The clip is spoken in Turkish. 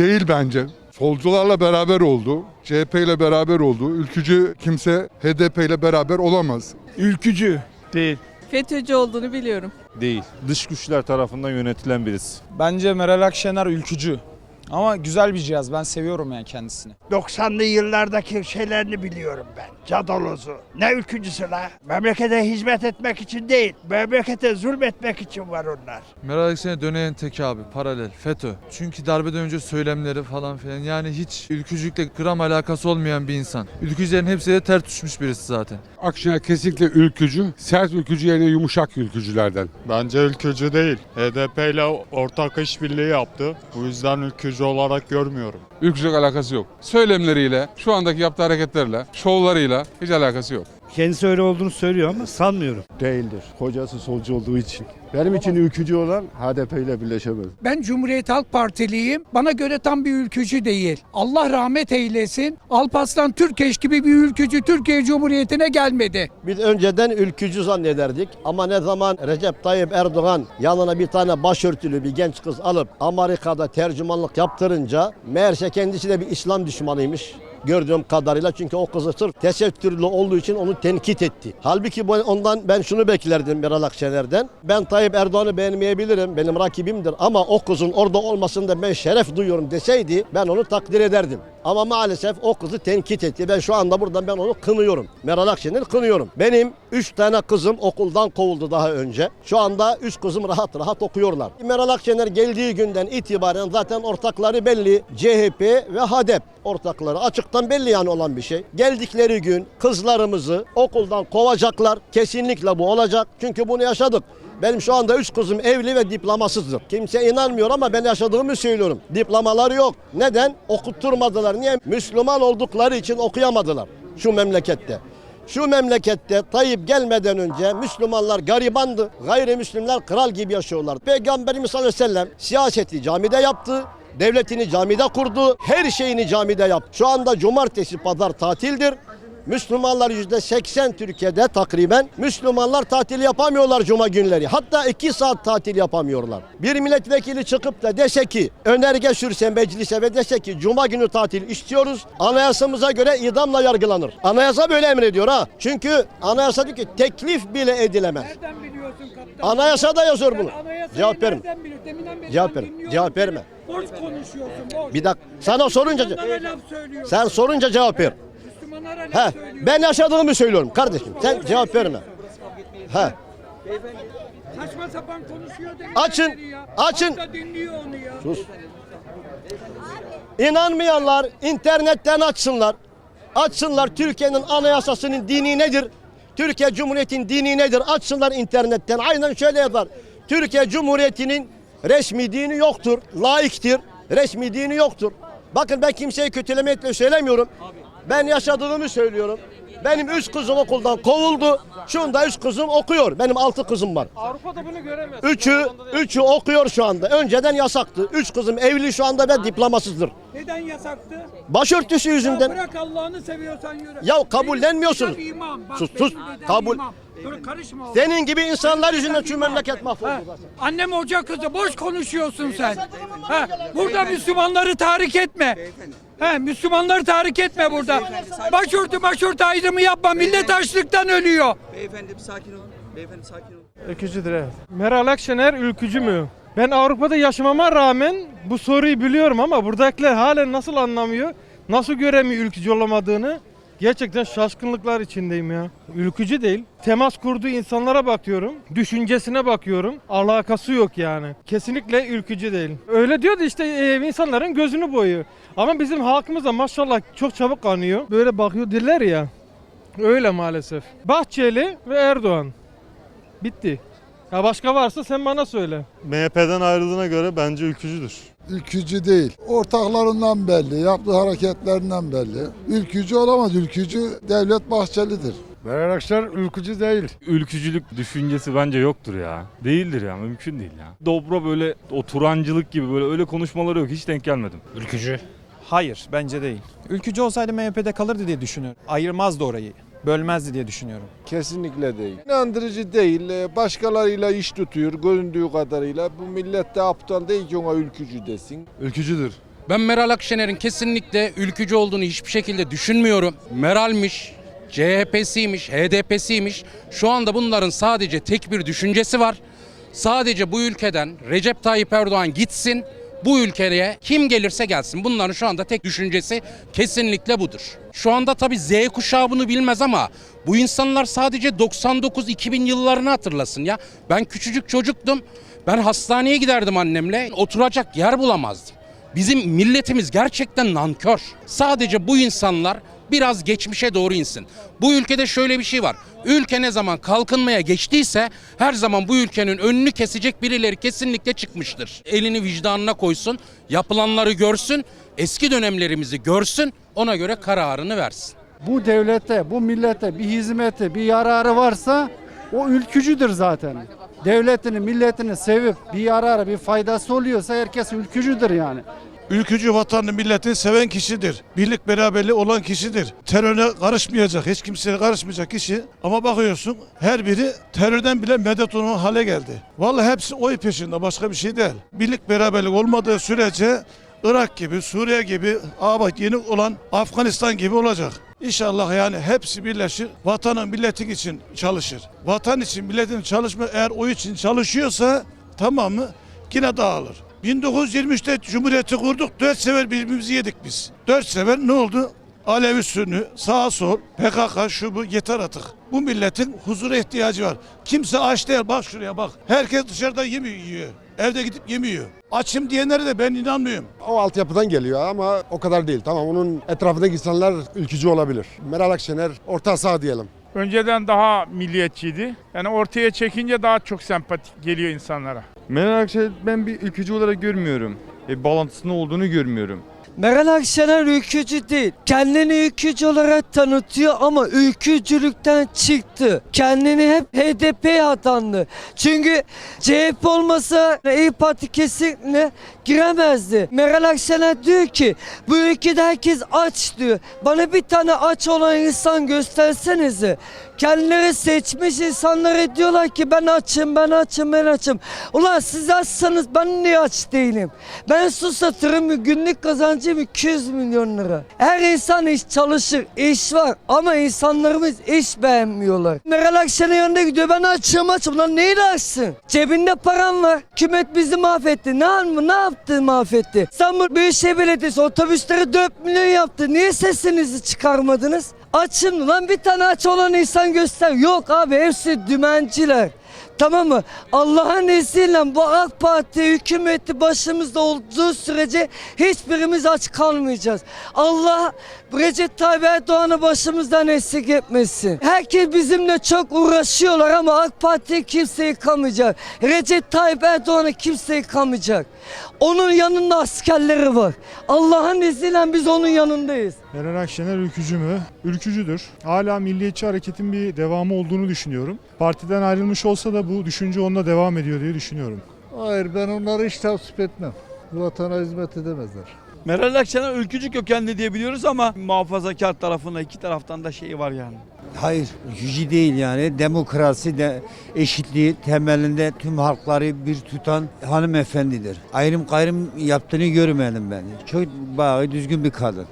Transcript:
değil bence. Solcularla beraber oldu. CHP ile beraber oldu. Ülkücü kimse HDP ile beraber olamaz. Ülkücü. Değil. FETÖ'cü olduğunu biliyorum. Değil. Dış güçler tarafından yönetilen birisi. Bence Meral Akşener ülkücü. Ama güzel bir cihaz. Ben seviyorum yani kendisini. 90'lı yıllardaki şeylerini biliyorum ben. Cadalozu. Ne ülkücüsü la? Memlekete hizmet etmek için değil. Memlekete zulmetmek için var onlar. Meral Akşener döneyen tek abi paralel FETÖ. Çünkü darbeden önce söylemleri falan filan yani hiç ülkücülükle gram alakası olmayan bir insan. Ülkücülerin hepsi de ters düşmüş birisi zaten. Akşener kesinlikle ülkücü. Sert ülkücü yerine yumuşak ülkücülerden. Bence ülkücü değil. HDP ile ortak işbirliği yaptı. Bu yüzden ülkücü olarak görmüyorum. Ülkücülük alakası yok. Söylemleriyle, şu andaki yaptığı hareketlerle, şovlarıyla hiç alakası yok. Kendisi öyle olduğunu söylüyor ama sanmıyorum. Değildir. Kocası solcu olduğu için. Benim için ülkücü olan HDP ile birleşemez. Ben Cumhuriyet Halk Partiliyim. Bana göre tam bir ülkücü değil. Allah rahmet eylesin. Alparslan Türkeş gibi bir ülkücü Türkiye Cumhuriyeti'ne gelmedi. Biz önceden ülkücü zannederdik ama ne zaman Recep Tayyip Erdoğan yanına bir tane başörtülü bir genç kız alıp Amerika'da tercümanlık yaptırınca meğerse kendisi de bir İslam düşmanıymış gördüğüm kadarıyla çünkü o kızı sırf tesettürlü olduğu için onu tenkit etti. Halbuki bu- ondan ben şunu beklerdim Meral Akşener'den. Ben Tayyip Erdoğan'ı beğenmeyebilirim, benim rakibimdir ama o kızın orada olmasında ben şeref duyuyorum deseydi ben onu takdir ederdim. Ama maalesef o kızı tenkit etti. Ben şu anda buradan ben onu kınıyorum. Meral Akşener'i kınıyorum. Benim 3 tane kızım okuldan kovuldu daha önce. Şu anda 3 kızım rahat rahat okuyorlar. Meral Akşener geldiği günden itibaren zaten ortakları belli. CHP ve HADEP ortakları açıktan belli yani olan bir şey. Geldikleri gün kızlarımızı okuldan kovacaklar. Kesinlikle bu olacak. Çünkü bunu yaşadık. Benim şu anda üç kızım evli ve diplomasızdır. Kimse inanmıyor ama ben yaşadığımı söylüyorum. Diplomaları yok. Neden? Okutturmadılar. Niye? Müslüman oldukları için okuyamadılar şu memlekette. Şu memlekette Tayyip gelmeden önce Müslümanlar garibandı. Gayrimüslimler kral gibi yaşıyorlar. Peygamberimiz sallallahu aleyhi siyaseti camide yaptı. Devletini camide kurdu. Her şeyini camide yaptı. Şu anda cumartesi pazar tatildir. Müslümanlar yüzde 80 Türkiye'de takriben Müslümanlar tatil yapamıyorlar cuma günleri. Hatta 2 saat tatil yapamıyorlar. Bir milletvekili çıkıp da dese ki önerge sürse meclise ve dese ki cuma günü tatil istiyoruz. Anayasamıza göre idamla yargılanır. Anayasa böyle emrediyor ha. Çünkü anayasa diyor ki teklif bile edilemez. Nereden biliyorsun kaptan? Anayasada yazıyor bunu. Cevap beri Cevap dinliyorum Cevap verme. Boş konuşuyorsun boş. Bir dakika. Sana sorunca sen sorunca cevap ver. He, ben yaşadığımı söylüyorum kardeşim. Sen cevap verme. He. Saçma sapan konuşuyor Açın, ya. açın. Halk da dinliyor onu ya. Sus. İnanmayanlar internetten açsınlar. Açsınlar Türkiye'nin anayasasının dini nedir? Türkiye Cumhuriyeti'nin dini nedir? Açsınlar internetten. Aynen şöyle yazar. Türkiye Cumhuriyeti'nin resmi dini yoktur. Laiktir. Resmi dini yoktur. Bakın ben kimseyi kötülemekle söylemiyorum. Ben yaşadığımı söylüyorum. Benim üç kızım okuldan kovuldu. Şu anda üç kızım okuyor. Benim altı kızım var. Avrupa'da bunu göremez. Üçü, üçü okuyor şu anda. Önceden yasaktı. Üç kızım evli şu anda ve diplomasızdır. Neden yasaktı? Başörtüsü Ya yüzünden. bırak Allah'ını seviyorsan yürü. Ya kabullenmiyorsunuz. Benim dedem imam. Bak, Sus, sus. Kabul- imam. Karışma oğlum. Senin gibi insanlar yüzünden şu memleket Ha, mahvoldu. Annem hoca kızı boş konuşuyorsun sen. Ha, burada Müslümanları tahrik etme. He, Müslümanları tahrik etme burada. Başörtü başörtü ayrımı yapma. Millet açlıktan ölüyor. Beyefendi bir sakin olun. Beyefendi sakin olun. Ülkücüdür evet. Meral Akşener ülkücü mü? Ben Avrupa'da yaşamama rağmen bu soruyu biliyorum ama buradakiler halen nasıl anlamıyor, nasıl göremiyor ülkücü olamadığını gerçekten şaşkınlıklar içindeyim ya. Ülkücü değil. Temas kurduğu insanlara bakıyorum, düşüncesine bakıyorum. Alakası yok yani. Kesinlikle ülkücü değil. Öyle diyor da işte e, insanların gözünü boyuyor. Ama bizim halkımız da maşallah çok çabuk kanıyor. Böyle bakıyor diller ya. Öyle maalesef. Bahçeli ve Erdoğan. Bitti. Ya başka varsa sen bana söyle. MHP'den ayrıldığına göre bence ülkücüdür. Ülkücü değil. Ortaklarından belli, yaptığı hareketlerinden belli. Ülkücü olamaz. Ülkücü Devlet Bahçeli'dir. Meral Akşener ülkücü değil. Ülkücülük düşüncesi bence yoktur ya. Değildir ya mümkün değil ya. Dobro böyle o Turancılık gibi böyle öyle konuşmaları yok hiç denk gelmedim. Ülkücü. Hayır bence değil. Ülkücü olsaydı MHP'de kalırdı diye düşünüyorum. Ayırmazdı orayı. Bölmezdi diye düşünüyorum. Kesinlikle değil. İnandırıcı değil. Ee, Başkalarıyla iş tutuyor göründüğü kadarıyla. Bu millet de aptal değil ki ona ülkücü desin. Ülkücüdür. Ben Meral Akşener'in kesinlikle ülkücü olduğunu hiçbir şekilde düşünmüyorum. Meral'miş, CHP'siymiş, HDP'siymiş. Şu anda bunların sadece tek bir düşüncesi var. Sadece bu ülkeden Recep Tayyip Erdoğan gitsin. Bu ülkeye kim gelirse gelsin. Bunların şu anda tek düşüncesi kesinlikle budur. Şu anda tabii Z kuşağı bunu bilmez ama bu insanlar sadece 99-2000 yıllarını hatırlasın ya. Ben küçücük çocuktum. Ben hastaneye giderdim annemle. Oturacak yer bulamazdım. Bizim milletimiz gerçekten nankör. Sadece bu insanlar biraz geçmişe doğru insin. Bu ülkede şöyle bir şey var. Ülke ne zaman kalkınmaya geçtiyse her zaman bu ülkenin önünü kesecek birileri kesinlikle çıkmıştır. Elini vicdanına koysun, yapılanları görsün, eski dönemlerimizi görsün, ona göre kararını versin. Bu devlete, bu millete bir hizmeti, bir yararı varsa o ülkücüdür zaten. Devletini, milletini sevip bir yararı, bir faydası oluyorsa herkes ülkücüdür yani. Ülkücü vatanını milletini seven kişidir. Birlik beraberliği olan kişidir. Teröre karışmayacak, hiç kimseye karışmayacak kişi. Ama bakıyorsun her biri terörden bile medet umar hale geldi. Vallahi hepsi oy peşinde başka bir şey değil. Birlik beraberlik olmadığı sürece Irak gibi, Suriye gibi, aa bak yeni olan Afganistan gibi olacak. İnşallah yani hepsi birleşir, vatanın milletin için çalışır. Vatan için milletin çalışma eğer o için çalışıyorsa tamamı yine dağılır. 1923'te Cumhuriyeti kurduk. Dört sefer birbirimizi yedik biz. Dört sefer ne oldu? Alevi Sünni, sağ sol, PKK şu bu yeter artık. Bu milletin huzura ihtiyacı var. Kimse aç değil bak şuraya bak. Herkes dışarıda yemiyor yiyor. Evde gidip yemiyor. Açım diyenlere de ben inanmıyorum. O altyapıdan geliyor ama o kadar değil. Tamam onun etrafındaki insanlar ülkücü olabilir. Meral Akşener orta saha diyelim. Önceden daha milliyetçiydi. Yani ortaya çekince daha çok sempatik geliyor insanlara. Meral Akşener ben bir ülkücü olarak görmüyorum. E, bağlantısının olduğunu görmüyorum. Meral Akşener ülkücü değil. Kendini ülkücü olarak tanıtıyor ama ülkücülükten çıktı. Kendini hep HDP'ye atandı. Çünkü CHP olmasa İYİ Parti kesinlikle giremezdi. Meral Akşener diyor ki bu ülkede herkes aç diyor. Bana bir tane aç olan insan göstersenize. Kendileri seçmiş insanlara diyorlar ki ben açım, ben açım, ben açım. Ulan siz açsanız ben niye aç değilim? Ben su satırım, günlük kazancım 200 milyon lira. Her insan iş çalışır, iş var ama insanlarımız iş beğenmiyorlar. Meral Akşener yanında gidiyor, ben açım açım. Lan neyle açsın? Cebinde param var. Hükümet bizi mahvetti. Ne? Ne yaptı mahvetti? İstanbul Büyükşehir Belediyesi otobüsleri 4 milyon yaptı. Niye sesinizi çıkarmadınız? Açın lan bir tane aç olan insan göster. Yok abi hepsi dümenciler. Tamam mı? Allah'ın izniyle bu AK Parti hükümeti başımızda olduğu sürece hiçbirimiz aç kalmayacağız. Allah Recep Tayyip Erdoğan'ı başımızdan eksik etmesin. Herkes bizimle çok uğraşıyorlar ama AK Parti kimse yıkamayacak. Recep Tayyip Erdoğan'ı kimse yıkamayacak. Onun yanında askerleri var. Allah'ın izniyle biz onun yanındayız. Meral Akşener ülkücü mü? Ülkücüdür. Hala milliyetçi hareketin bir devamı olduğunu düşünüyorum. Partiden ayrılmış olsa da bu düşünce onunla devam ediyor diye düşünüyorum. Hayır ben onları hiç tavsiye etmem. Vatana hizmet edemezler. Meral Akşener ülkücü kökenli diye biliyoruz ama muhafazakar tarafında iki taraftan da şeyi var yani. Hayır, ülkücü değil yani. Demokrasi de eşitliği temelinde tüm halkları bir tutan hanımefendidir. Ayrım gayrım yaptığını görmedim ben. Çok bayağı düzgün bir kadın.